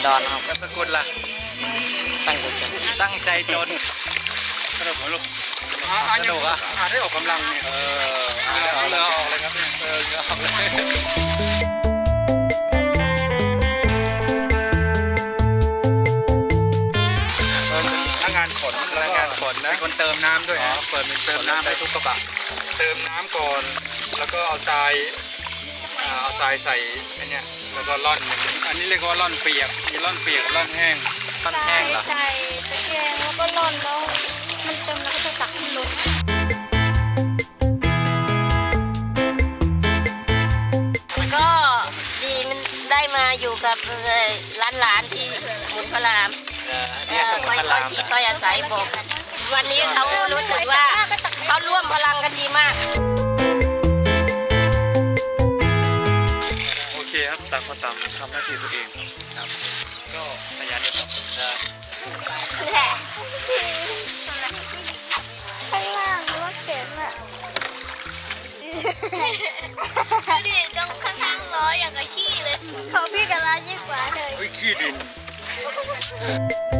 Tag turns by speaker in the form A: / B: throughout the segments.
A: อนิ
B: นดอนครับ
A: นามสกุลล่ะ
B: ตั้งใจจน
A: ตั้งใจจน
C: สนุกไหมลูก
A: สนุกอะ
C: อาได้ออกกำลังเนี่ย
A: เอออ่า
C: เอาเรือออกเลยครับเนี่ย
A: เออเหงื่อออกเลย
C: พนักงานขน
A: พนักงานขนนะ
C: เป็นคนเติมน้ำด้วย
A: อ๋อ
C: นะ
A: เปิดเป็น
C: เติ
A: เติ
C: ม
A: ม
C: น้ำ
A: น้ำ
C: ได้
A: ได้
C: ทุ
A: ทุ
C: ก
A: ก
C: ก
A: ก
C: ระ
A: ระ
C: บะ
A: บะ
C: เติมน้ำก่อน แล้วก็เอาทรายอ่าเอาทรายใส่ไอ้เนี่ยแล้วก็ร่อน อันนี้เรียกว่าร่อนเปียก มีร่อนเปียกกับร่อนแห้ง
A: ท่อนแห้งเหรอ
D: ใส่ตะแกรงแล้วก็ร่อนแล้วมันเต็มแล้วก็จะตักขึ้นรถ
E: ก็ดีมันได้มาอยู่กับร้านหลานๆที่หมุนพระราม
A: เออ
E: เอ
A: เนี่ย
E: อ
A: สมุ
E: คนอย
A: พระราม
E: ที่คอยอาศัยบอกกันวันนี้เขารู้สึกว่าเขาร่วมพลังกันดีมาก
C: เคครับต่างคนต่างทำหน้าที่ตัวเองครับ ก็ขยันนะครับ
D: แหละข้างล่างรถเข็นอะดูดิตรงข้างๆล้ออย่างกับขี้เลยเขาพี่กับร้านยิ่งกว่าเลย
C: เฮ้ยขี้ดิน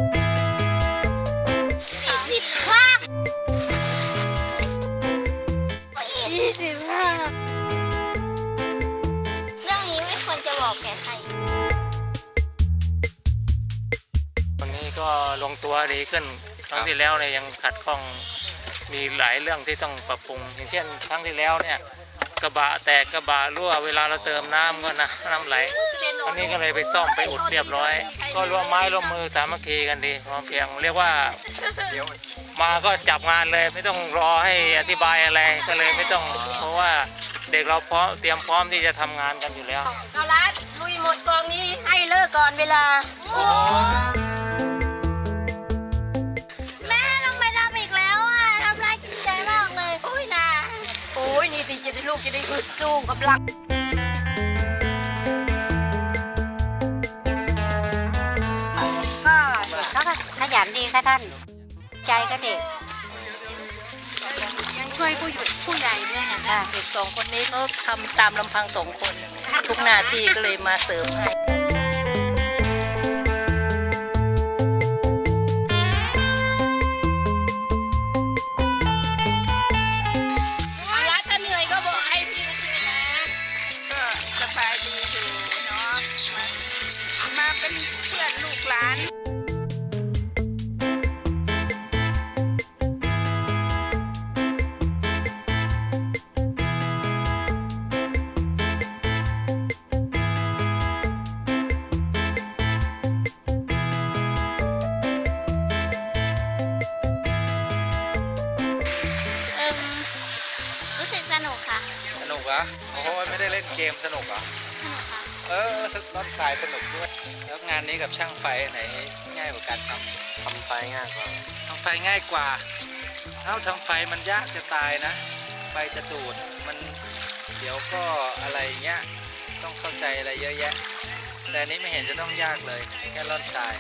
D: ก็
B: ลงตัวดีขึ้นครั้งที่แล้วเนี่ยยังขัดข้องมีหลายเรื่องที่ต้องปรับปรุง อย่างเช่น ครั้งที่แล้วเนี่ยกระบะแตกกระบะรั่วเวลาเราเติมน้ำก็นะน้ำไหลตอนนี้ก็เลยไปซ่อมไปอุดเรียบร้อย ก็ร่วมไม้ร่วมมือสามัคคีกันดีพร้อมเพรียงเรียกว่า
C: เดี๋ยว
B: มาก็จับงานเลยไม่ต้องรอให้อธิบายอะไรก็เลยไม่ต้อง เพราะว่าเด็กเราพร้อมเตรียมพร้อมที่จะทำงานกันอยู่แล้ว
E: เอาละลุยหมดกองนี้ให้เลิกก่อนเวลา
D: จะ
E: ได้ลูกจะได้ฮึดสู้กับหลัก
F: ก็เด็กเขาก็ขยันดีค่ะท่าน ใจก็เด็ก
E: ยังช่วยผู้ใหญ่ผู้ใหญ่ด้วยนะ
F: คะ
E: เด็กสองคนนี้ก็ทำตามลำพังสองคน ทุกหน้าที่ก็เลยมาเสริมให้ เห
D: ร
A: อ เออรถสายสนุกด้วย แล้วงานนี้กับช่างไฟไหนง่ายกว่ากันครับ
B: ทำไปง่ายกว่า
A: ทำไฟง่ายกว่า เอ้าทำไฟมันยากจะตายนะ ไฟจะดูด มันเดี๋ยวก็อะไรเงี้ย ต้องเข้าใจอะไรเยอะแยะ แต่อันนี้ไม่เห็นจะต้องยากเลย แค่ร่อนทราย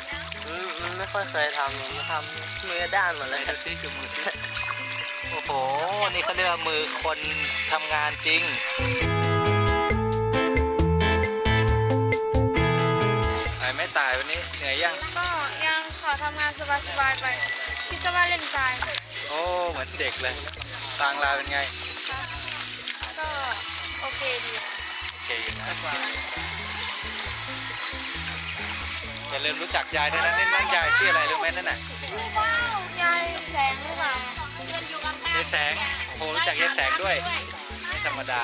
B: อืมอืมไม่ค่อยเคยทำทำมือด้านหมดเลย
A: ดูซิดูมือซิ
B: โอ้โห นี่เขาเรียกว่ามือคนทำงานจริง
D: สบายๆไปคิดซะว่าเล่นทราย
A: โอ้เหมือนเด็กเลยตางลาเป็นไง
D: ก็โอเคดี
A: โอเคอยู่นะอย่าลืมรู้จักยายด้วยนะนี่นั่นยายชื่ออะไรรู้ไหมนั่นน่ะ
D: ยายแสงหรือเปล่า ยา
A: ยแสงโอ้โหรู้จักยายแสงด้วยไม่ธรรมดา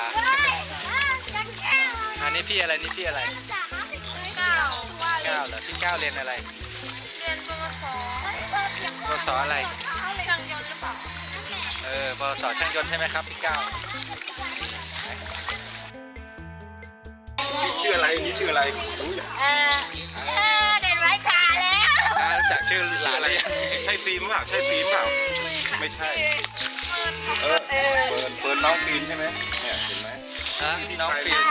A: อันนี้พี่อะไรนี่พี่อะไร
D: เก้า
A: เก้าเหรอพี่เก้าเรียนอะไร
D: เรียนปวส
A: ปวสอะไร
D: ช่างยนต์หรือเปล่า
A: เออปวสช่างยนต์ใช่ไหมครับพี่เก้า
C: ชื่ออะไรนี่ชื่ออะไรรู้อย่าง
D: เออเออเด็ดไว้ขาแล้ว
A: อ่ารู้จักชื่อหลานอะไรยัง
C: ใช่ฟิล์มเปล่าใช่ฟิล์มเปล่าไม่ใช่ เออเปิดเปิดน้องฟิล์มใช่ไหมเนี่ยเห็นไหม
A: ฮะน้องฟิล์ม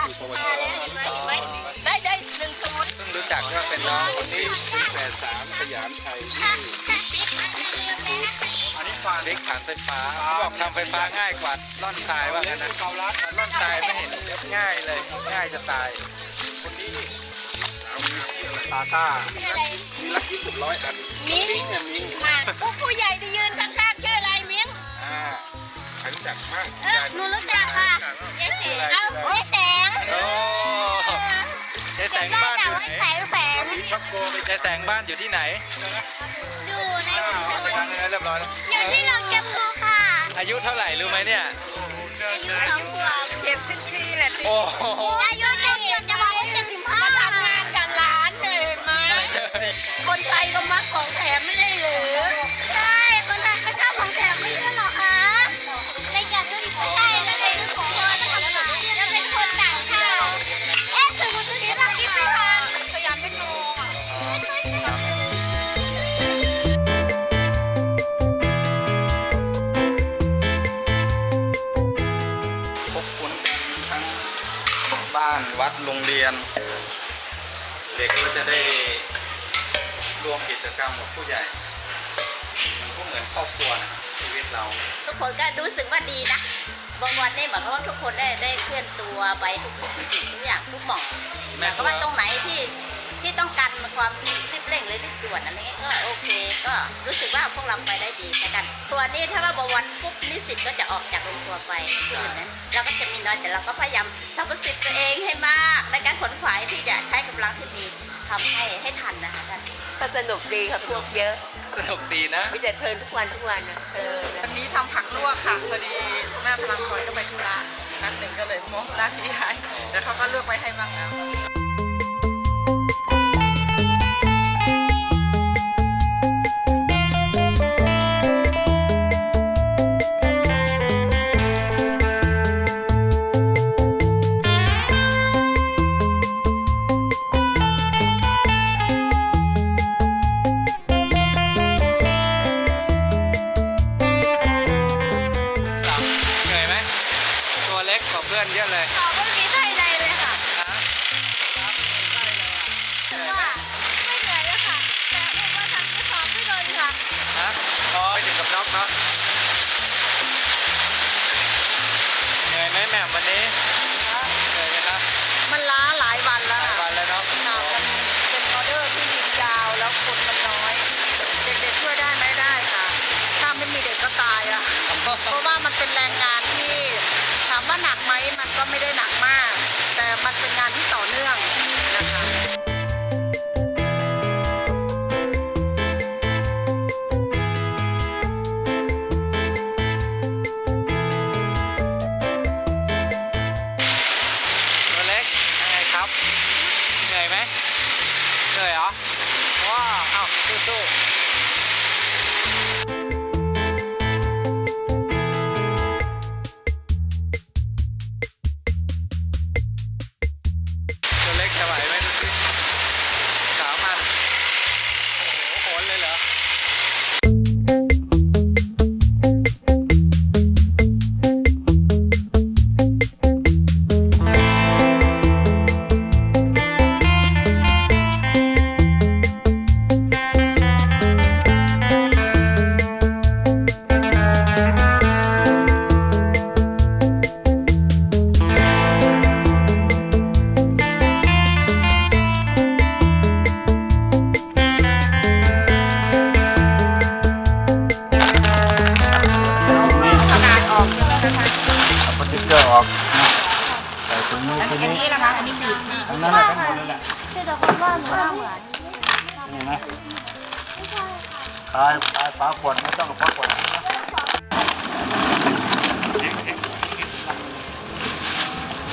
A: จักว่าเป็นน้องคน
C: นี่
A: นี้
C: เป็นแฝดสามสยามไทยที่
A: อันนี้
G: เล็กฐานไฟฟ้าเขาบอกทำไฟฟ้าง่ายกว่าล่อนทรายว่างั้นนะ
C: เกาลัด
G: ล่อนทรายไม่เห็นง่ายเลยง่ายจะตาย
C: ตาต้า
H: มิ้งค่ะพวกผู้ใหญ่ที่ยืนข้างๆชื่ออะไรมิ้ง
G: อ่าใครรู้จักมาก
H: เออหนูรู้จักค่ะเจ๊แสงเอาเจ๊แสง
G: โอ้เจ๊แสง
H: จำได้
G: บ้านอ
H: แต่
G: ยู่
H: ว่า
G: ไหน
H: แสงแสง
G: ช็อกโกไปเจ๊แสงบ้านอยู่ที่ไหน
H: อยู่ใน
C: อ่าเอาไปทางนี้เรียบร้อยแล้ว
H: อยู่ที่เราเก็บโคค่ะ
G: อายุเท่าไหร่รู้ไหมเนี่ย
H: อายุสองขวบเจ็ดสิบสี่แหละ
G: โอ้โห
H: อายุเจ็ดสิบจะบอกว่าเจ็ดสิบห้าทำงานกับร้านเลยมาคนไทยก็มักของแถมไม่ได้หรือ ด็
C: กก็จะได้ร่วมกิจกรรมกับผู้ใหญ่มันก็เหมือนครอบครัวนะครับชีวิตเรา
I: ทุกคนก็รู้สึกว่าดีนะบางวันนี่เหมือนกับว่าทุกคนได้ได้เคลื่อนตัวไปทุกทุกสิ่งทุกอย่างทุกหม่องหมายความว่าตรงไหนที่ ที่ต้องการความรีบเร่งหรือรีบด่วนอะไรเงี้ยก็โอเค ก็รู้สึกว่าพวกเราไปได้ดีแต่กันตัวนี้ถ้าว่าบางวันปุ๊บนิสิตก็จะออกจากโรงครัวไปที่อื่นนะเราก็จะมีน้อยแต่เราก็พยายามสรรพสิทธิ์ตัวเองให้มาก ในการขนขวายที่จะใช้กำลังที่มีทำให้ให้ทันนะคะท่าน
E: ก็สนุกดีค่ะพวกเยอะ
G: สนุกดีนะ
E: มีแต่เพลินทุกวันทุกวันนะเพลินนะ
A: วันนี้ทำผักลวกค่ะพอดีแม่พลังพลอยก็ไปธุระนัดหนึ่งก็เลยมอบหน้าที่ให้แต่เขาก็เลือกไว้ให้บ้างแล้ว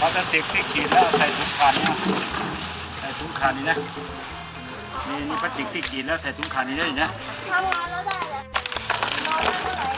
G: พลา
H: ส
A: ติกที่
C: ขีดแล้วใส่ถุงขานนะใส่ถุงขานนี่นะนี่นี่พลาสติกที่ขีดแล้วใส่ถุงขานนี่ได้นะ
H: ทำงานแล้วได้เล้ว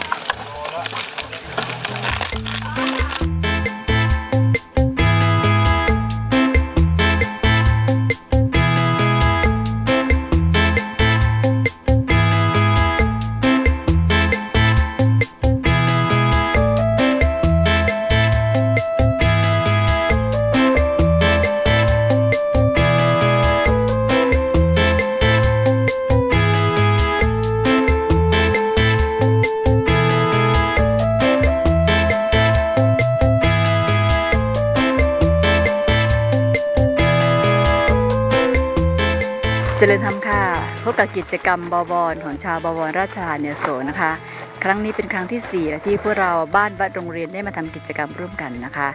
J: ริญธรรมค่ะพบกับกิจกรรมบวรของชาวบวรราชธานีโสนะคะ ครั้งนี้เป็นครั้งที่ 4 แล้วที่พวกเราบ้านวัดโรงเรียนได้มาทำกิจกรรมร่วมกันนะคะ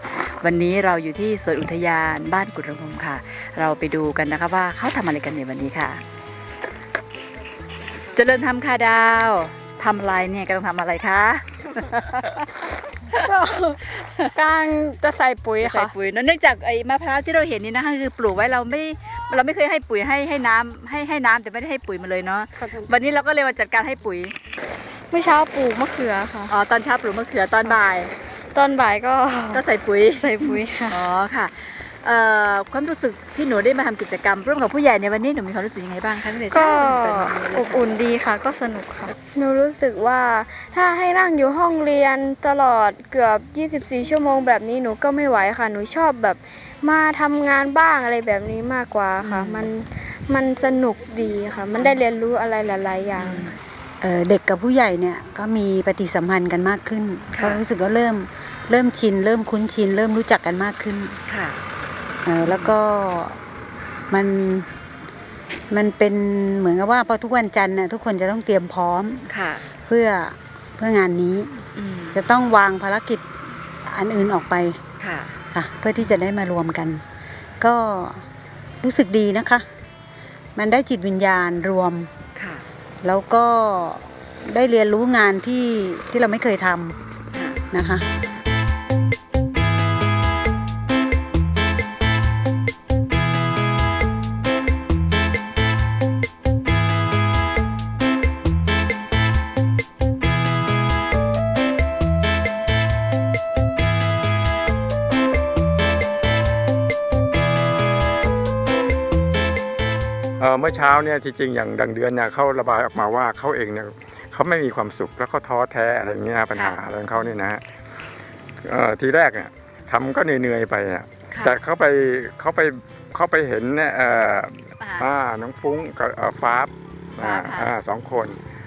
J: วันนี้เราอยู่ที่สวนอุทยานบ้านกุฎระมงค่ะ เราไปดูกันนะคะว่าเขาทำอะไรกันในวันนี้ค่ะ เจริญธรรมค่ะดาวทำอะไรเนี่ยกำลังทำอะไรคะ
D: การจะใส่ปุ๋ย
J: ใส่
D: ค่ะ
J: ปุ๋ยเนอะเนื่องจากไอ้มะพร้าวที่เราเห็นนี่นะคะคือปลูกไว้เราไม่เราไม่เคยให้ปุ๋ยให้ให้น้ำให้ให้น้ำแต่ไม่ได้ให้ปุ๋ยมาเลยเนาะวันนี้เราก็เลยมาจัดการให้ปุ๋ย
D: เมื่อเช้าปลูกมะเขือค่ะ
J: อ๋อตอนเช้าปลูกมะเขือตอนบ่าย
D: ตอนบ่ายก็
J: ก็ใส่ปุ๋ย
D: ใส่ปุ๋ยค่ะ
J: อ๋อค่ะเอ่อ ความรู้สึกที่หนูได้มาทำกิจกรรม ร่วมกับผู้ใหญ่ในวันนี้หนูมีความรู้สึกยังไงบ้างคะตั้งแต่
D: ก็
J: เช้าจนถึงตอนนี้เลย
D: อบอุ่นดีค่ะ ก็สนุกค่ะ หนูรู้สึกว่าถ้าให้นั่งอยู่ห้องเรียนตลอดเกือบ 24 ชั่วโมงแบบนี้หนูก็ไม่ไหวค่ะ หนูชอบแบบมาทำงานบ้างอะไรแบบนี้มากกว่าค่ะ มันมันสนุกดีค่ะ มันได้เรียนรู้อะไรหลาย ๆ อย่าง
F: เอ่อเด็กกับผู้ใหญ่เนี่ยก็มีปฏิสัมพันธ์กันมากขึ้นเขารู้สึกว่าเริ่มเริ่มชิน เริ่มคุ้นชิน เริ่มรู้จักกันมากขึ้น
J: ค่ะ
F: เอ่อแล้วก็มันมันเป็นเหมือนกับว่าพอทุกวันจันทร์น่ะทุกคนจะต้องเตรียมพร้อม
J: ค่ะ
F: เพื่อเพื่องานนี้
J: อืม
F: จะต้องวางภารกิจอันอื่นออกไป
J: ค่ะ
F: ค่ะ เพื่อที่จะได้มารวมกัน ก็รู้สึกดีนะคะ มันได้จิตวิญญาณรวม
J: ค่ะ
F: แล้วก็ได้เรียนรู้งานที่ที่เราไม่เคยท
J: ค่ะำ
F: นะคะ
K: เอ่อเมื่อเช้าเนี่ยจริงๆอย่างดังเดือนเนี่ยเขาระบายออกมาว่าเขาเองเนี่ยเขาไม่มีความสุขแล้วก็ท้อแท้อะไรอย่างเงี้ยปัญหาอะไรของเขาเนี่ยนะฮะเอ่อทีแรกเนี่ยทำก็เหนื่อยๆไปอะ
J: ค่ะ
K: แต่เขาไปเขาไปเขาไปเห็นเนี่ยเอ่อ
J: อ่า
K: อ่าน้องฟุ้งกับเอ่อฟ้าบอ่า
J: ฟ้าค่ะ
K: อ่าสองคน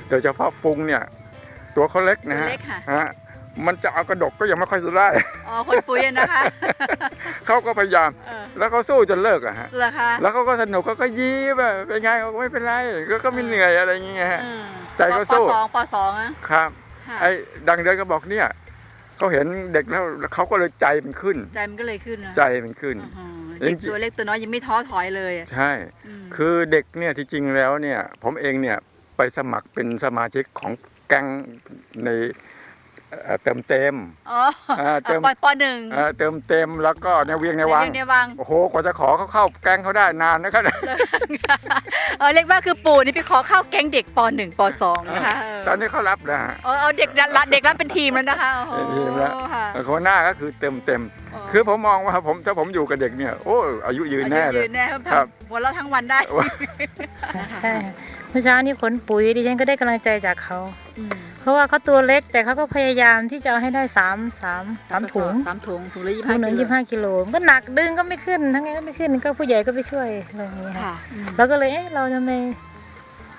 K: โดยเฉพาะฟุ้งเนี่ยตัวเขาเล็กนะ
J: ตัว
K: ฮะ
J: เล็กค่ะ
K: ฮะ มันจะเอากระดกก็ยังไม่ค่อยจะได้
J: อ๋อ คนปุ๋ยอะนะคะ
K: เขาก็พยายาม
J: เออ
K: แล้วเขาสู้จนเลิกอะฮะ
J: เหรอคะ
K: แล้วเขาก็สนุกเขาก็ยิ้มแบบเป็นไงเขาก็ไม่เป็นไรก็ก็ไม่เหนื่อยอะไรอย่างเงี้ยฮะ
J: อืม
K: ใจเขาสู้
J: ปสองปสองอะ
K: ครับ
J: ค่ะ
K: ไอ้ดังเดินก็บอกเนี่ยเขาเห็นเด็กแล้วเขาก็เลยใจมันขึ้น
J: ใจมันก็เลยขึ้นนะ
K: ใจมันขึ้น
J: อื้อหือเด็ก
K: จริงๆ
J: ตัวเล็กตัวน้อยยังไม่ท้อถอยเลยอะ
K: ใช่
J: ม
K: คือเด็กเนี่ยที่จริงแล้วเนี่ย ผมเองเนี่ยไปสมัครเป็นสมาชิกของแก๊งใน เอ่อเติมเต็ม
J: อ๋อ
K: อ่าเติม
J: ปปหนึ่ง
K: เอ่อเติมเต็มแล้วก็ในเวียงในวัง
J: ในวัง
K: โอ้โหกว่าจะขอเขาเข้าแก๊งเขาได้นานนะครับ
J: เออเรียกว่าคือปู่นี่ไปขอเข้าแก๊งเด็กปหนึ่งปสองนะคะเออ
K: ตอนนี้เขารับนะฮะ
J: เอาเอาเด็กรับเด็กรับเป็นทีมแล้วนะคะโอ้โห
K: เป็นทีมแล้ว
J: ค่ะ
K: หัวหน้าก็คือเต็มเต็มคือผมมองว่าผมถ้าผมอยู่กับเด็กเนี่ยโอ้อายุยืนแน่เลย
J: อายุยืนแน่
K: ค
J: ค
K: รั
J: รับ บหัวเราะทั้งวันได้
B: ใช่เมื่อเช้านี้ขนปุ๋ยดิฉันก็ได้กำลังใจจากเขา
J: อืม
B: เพราะว่าเขาตัวเล็กแต่เขาก็พยายามที่จะเอาให้ได้สามสามสามถุง
J: สามถุงถุงละยี่สิบ
B: ถุ
J: ห้าง
B: หนึ่ง
J: กิโล
B: ยี่ห้ากิโลมันก็หนักดึงก็ไม่ขึ้นทั้งไงก็ไม่ขึ้นก็ผู้ใหญ่ก็ไปช่วยอะไรอย่างเงี้ยค่ะ
J: ค่ะอืม
B: เราก็เลยเอ๊ะเราทำไม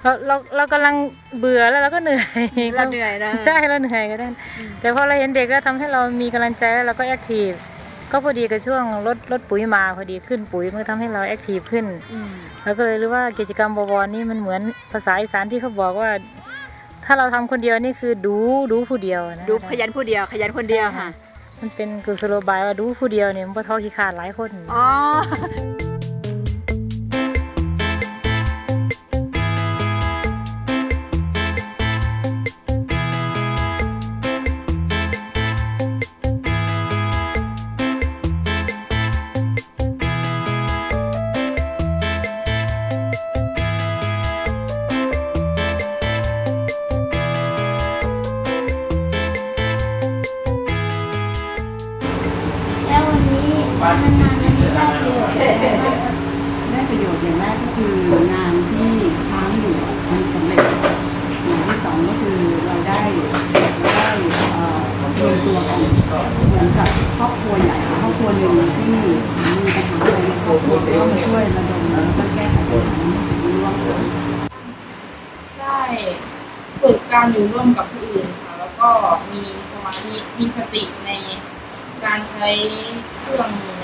B: เราเราเรากำลังเบื่อแล้วเราก็เหนื่อย
J: เราเหนื่อยนะ
B: ใช่เราเหนื่อยก็ได้แต่พอเราเห็นเด็กแล้วทำให้เรามีกำลังใจแล้วเราก็แอคทีฟก็พอดีกับช่วงรถรถปุ๋ยมาพอดีขึ้นปุ๋ยมันก็ทำให้เราแอคทีฟขึ้น
J: อืม
B: เราก็เลยรู้ว่ากิจกรรมบวรนี่มันเหมือนภาษาอีสานที่เขาบอกว่า ถ้าเราทำคนเดียวนี่คือดูดูผู้เดียวนะ
J: ดูขยันผู้เดียว ขยันคนเดียวค่ะ
B: มันเป็นกุศโลบายว่าดูผู้เดียวเนี่ยมันบ่ท้อขี้ขาดหลายคน
J: อ๋อ
D: นี้ทำงานวันนี้ได้ประโยชน์ได้
J: ประโยชน์อย่างแรกก็คืองานที่ค้างอยู่มันสำเร็จอย่างที่สองก็คือเราได้ได้เอ่อรวมตัวกันเหมือนกับครอบครัวใหญ่ครอบครัวหนึ่งที่มีปัญหาอะไรในครอบครัวก็มาช่วยระดมแล้วก็แก้ไขปัญหาร่วมกัน
L: ได้ฝึกการอยู่ร่วมกับผู้อื่นค่ะแล้วก็มีสมาธิมีสติใน การใช้เครื่องมือใน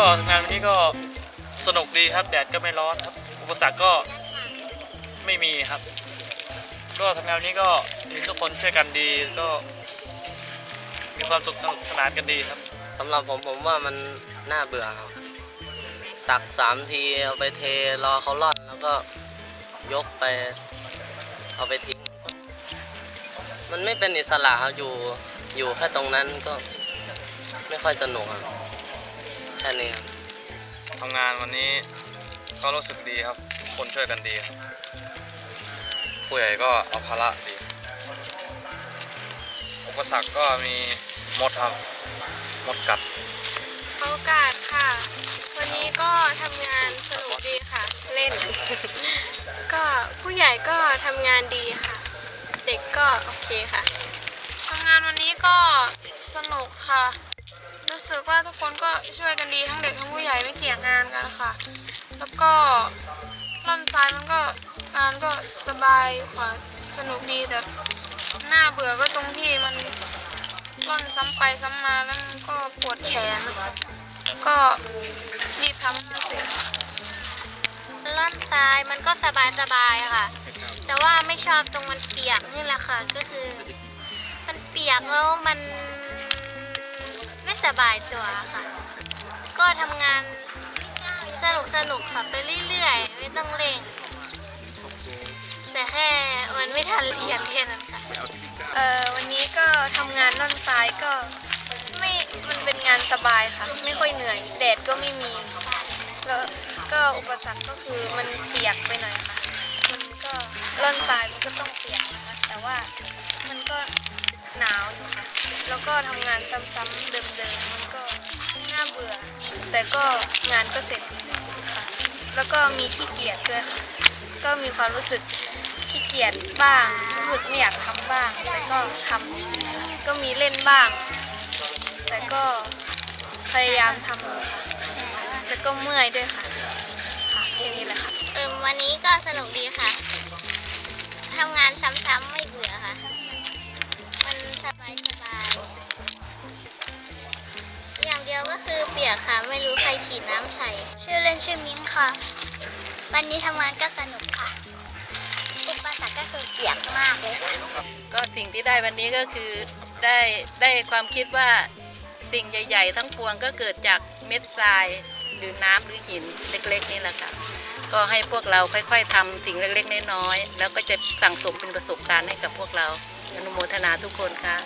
L: ก็
M: สนุกดีครับ แดดก็ไม่ร้อนครับ อุปสรรคก็ไม่มีครับ ก็ทำงานวันนี้ก็เห็นทุกคนช่วยกันดีก็ มีความสุขสนุกสนานกันดีครับ
N: สำหรับผมผมว่ามันน่าเบื่อครับ ตักสามทีเอาไปเทรอเขาร่อนแล้วก็ยกไป เอาไปทิ้ง มันไม่เป็นอิสระครับอยู่อยู่แค่ตรงนั้นก็ไม่ค่อยสนุกครับ แค่นี้ครับ
C: ทำงานวันนี้ก็รู้สึกดีครับทุกคนช่วยกันดีครับผู้ใหญ่ก็เอาภาระดี อุปสรรคก็มีมดครับมดกัด
D: โอกาสค่ะ วันนี้ก็ทำงานสนุกดีค่ะ เล่น ก็ผู้ใหญ่ก็ทำงานดีค่ะ เด็กก็โอเคค่ะทำงานวันนี้ก็สนุกค่ะ รู้สึกว่าทุกคนก็ช่วยกันดีทั้งเด็กทั้งผู้ใหญ่ไม่เกี่ยงงานกันค่ะแล้วก็ร่อนทรายมันก็งานก็สบายกว่าสนุกดีแต่หน่าเบื่อก็ตรงที่มันร่อนซ้ำไปซ้ำมาแล้วมันก็ปวดแขนก็รีบทำให้มันเสร็จร่อนทรายมันก็สบายสบายค่ะ แต่ว่าไม่ชอบตรงมันเปียกนี่แหละค่ะ ก็คือ มันเปียกแล้วมัน สบายตัวค่ะ ก็ทำงานสนุกสนุกค่ะไปเรื่อยๆ ไม่ต้องเร่ง แต่แค่มันไม่ทันเรียนแค่นั้นค่ะ เอ่อวันนี้ก็ทำงานร่อนทรายก็ไม่มันเป็นงานสบายค่ะ ไม่ค่อยเหนื่อย แดดก็ไม่มี แล้วก็อุปสรรคก็คือมันเปียกไปหน่อยค่ะ มันก็ร่อนทรายมันก็ต้องเปียกนะคะแต่ว่ามันก็หนาวอยู่ค่ะ แล้วก็ทำงานซ้ำๆเดิมๆมันก็น่าเบื่อ แต่ก็งานก็เสร็จค่ะแล้วก็มีขี้เกียจด้วยค่ะ ก็มีความรู้สึกขี้เกียจบ้างรู้สึกไม่อยากทำบ้าง แต่ก็ทำก็มีเล่นบ้าง แต่ก็พยายามทำแล้วก็เมื่อยด้วยค่ะค่ะแค่นี้แหละค่ะ
H: เออวันนี้ก็สนุกดีค่ะ ทำงานซ้ำๆไม่ ย่างเดียวก็คือเปียกค่ะ ไม่รู้ใครฉีดน้ำใส่ ชื่อเล่นชื่อมิ้งค่ะ วันนี้ทำงานก็สนุกค่ะอุปสรรคก็คือเปียกมากเลยค่ะ
E: ก็สิ่งที่ได้วันนี้ก็คือได้ได้ความคิดว่าสิ่งใหญ่ ๆ ทั้งปวงก็เกิดจากเม็ดทรายหรือน้ำหรือหินเล็กๆนี่แหละค่ะ ก็ให้พวกเราค่อย ๆทำสิ่งเล็กๆน้อยๆแล้วก็จะสั่งสมเป็นประสบการณ์ให้กับพวกเราอนุโมทนาทุกคนค่ะ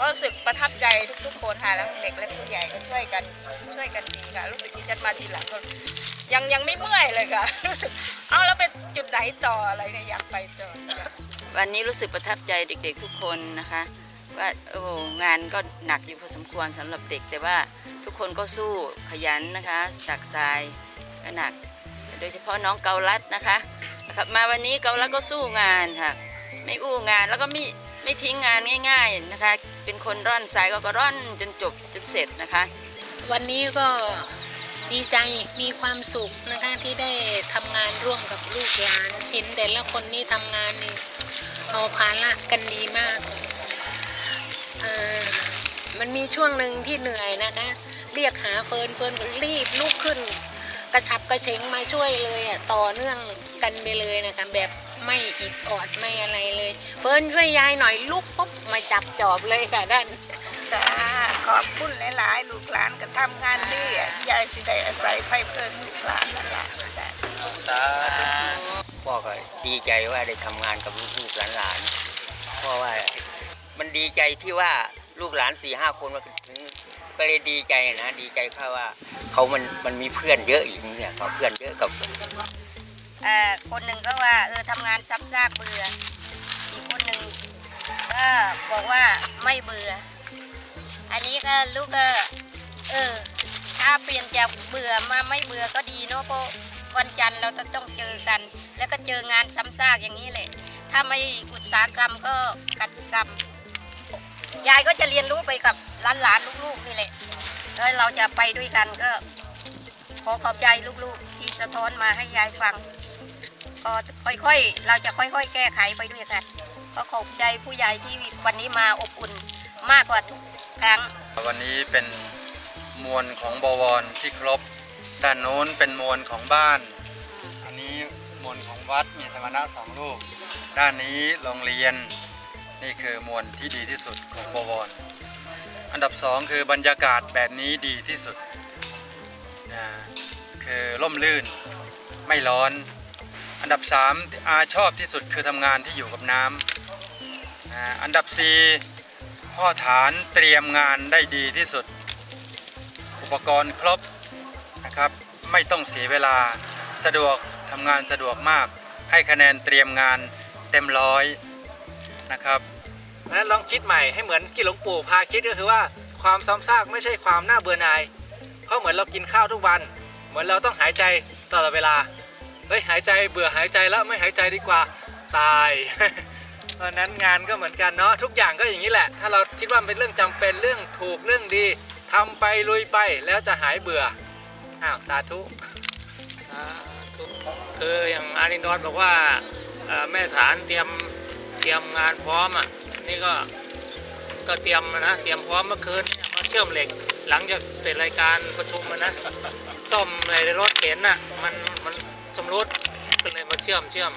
O: ก็รู้สึกประทับใจทุกๆคนค่ะแล้วเด็กและผู้ใหญ่ก็ช่วยกันช่วยกันดีค่ะ รู้สึกที่ฉันมาทีหลังก็ยังยังไม่เมื่อยเลยค่ะ รู้สึกเอาแล้วไปจุดไหนต่ออะไรเนี่ยอยากไปต่อ
E: วันนี้รู้สึกประทับใจเด็ก ๆ ทุกคนนะคะ ว่าโอ้โหงานก็หนักอยู่พอสมควรสำหรับเด็ก แต่ว่าทุกคนก็สู้ขยันนะคะตักทรายก็หนัก โดยเฉพาะน้องเกาลัดนะคะมาวันนี้เกาลัดก็สู้งานค่ะ ไม่อู้งานแล้วก็ไม่ ไม่ทิ้งงานง่าย ๆนะคะ เป็นคนร่อนทรายก็ก็ร่อนจนจบจนเสร็จนะคะ
P: วันนี้ก็ดีใจมีความสุขนะคะที่ได้ทำงานร่วมกับลูกหลานเห็นแต่ละคนนี่ทำงานนี่เอาภาระกันดีมากมันมีช่วงหนึ่งที่เหนื่อยนะคะ เรียกหาเฟิร์นเฟิร์นรีบลุกขึ้น กระชับกระเฉงมาช่วยเลยอะต่อเนื่องกันไปเลยนะคะแบบ ไม่อิดออดไม่อะไรเลย เฟิร์นช่วยยายหน่อยลุกปุ๊บมาจับจอบเลยค่ะด้าน
O: ขอบคุณหลายๆ ลูกหลานก็ทำงานดีอะยายสิได้อาศัยไฟเพิ่งลูกหลานนั่นแหละจ้ะ
N: พ่อก็ดีใจว่าได้ทำงานกับลูกๆหลานๆเพราะว่ามันดีใจที่ว่าลูกหลานสี่ห้าคนมาถึงก็เลยดีใจนะดีใจเพราะว่าเขามันมันมีเพื่อนเยอะอย่างนี้เนี่ยเขาเพื่อนเยอะกับ
E: คนหนึ่งก็ว่าเออทำงานซ้ำซากเบื่อ อีกคนหนึ่งก็บอกว่าไม่เบื่อ อันนี้ก็ลูกก็เออถ้าเปลี่ยนจากเบื่อมาไม่เบื่อก็ดีเนาะเพราะวันจันทร์เราจะต้องเจอกัน แล้วก็เจองานซ้ำซากอย่างนี้แหละ ถ้าไม่อุตสาหกรรมก็กสิกรรม ยายก็จะเรียนรู้ไปกับหลานๆลูกๆนี่แหละแล้วเราจะไปด้วยกันก็ขอขอบใจลูกๆ ที่สะท้อนมาให้ยายฟัง ก็ค่อยๆ เราจะค่อยๆ แก้ไขไปด้วยกันก็ขอบใจผู้ใหญ่ที่วันนี้มาอบอุ่นมากกว่าทุกครั้ง
C: วันนี้เป็นมวลของบวรที่ครบ ด้านโน้นเป็นมวลของบ้าน อันนี้มวลของวัดมีสมณะสองรูป ด้านนี้โรงเรียนนี่คือมวลที่ดีที่สุดของบวร อันดับสองคือบรรยากาศแบบนี้ดีที่สุดนะคือร่มรื่นไม่ร้อน อันดับสามอาชอบที่สุดคือทำงานที่อยู่กับน้ำอันดับสี่พ่อฐานเตรียมงานได้ดีที่สุด อุปกรณ์ครบนะครับไม่ต้องเสียเวลาสะดวกทำงานสะดวกมาก ให้คะแนนเตรียมงานเต็มร้อยนะครับ
Q: นั้นลองคิดใหม่ให้เหมือนที่หลวงปู่พาคิดก็คือว่าความซ้ำซากไม่ใช่ความน่าเบื่อหน่าย เพราะเหมือนเรากินข้าวทุกวัน เหมือนเราต้องหายใจตลอดเวลา เฮ้ยหายใจเบื่อหายใจแล้วไม่หายใจดีกว่าตายเพราะนั้นงานก็เหมือนกันเนาะทุกอย่างก็อย่างนี้แหละ ถ้าเราคิดว่าเป็นเรื่องจำเป็นเรื่องถูกเรื่องดีทำไปลุยไปแล้วจะหายเบื่ออ้าวสาธุ
B: คืออย่างอารินดอนบอกว่าแม่ฐานเตรียมเตรียมงานพร้อมอะนี่ก็ก็เตรียมนะเตรียมพร้อมเมื่อคืนมาเชื่อมเหล็ก หลังจากเสร็จรายการประชุมนะซ่อมในรถเข็นอะมันมัน สำรุดก็เลยมาเชื่อมเชื่อม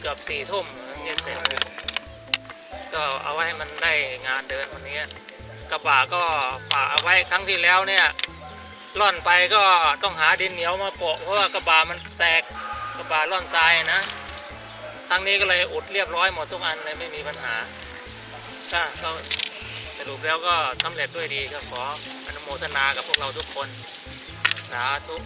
B: เกือบสี่ทุ่มเนี่ยเสร็จก็เอาไว้ให้มันได้งานเดินวันนี้กระบะก็ปะเอาไว้ครั้งที่แล้วเนี่ยล่อนไปก็ต้องหาดินเหนียวมาโปะเพราะว่ากระบามันแตกกระบาล่อนทรายนะทางนี้ก็เลยอุดเรียบร้อยหมดทุกอันเลยไม่มีปัญหาก็ก็สรุปแล้วก็สำเร็จด้วยดีก็ขออนุโมทนากับพวกเราทุกคนสาธุ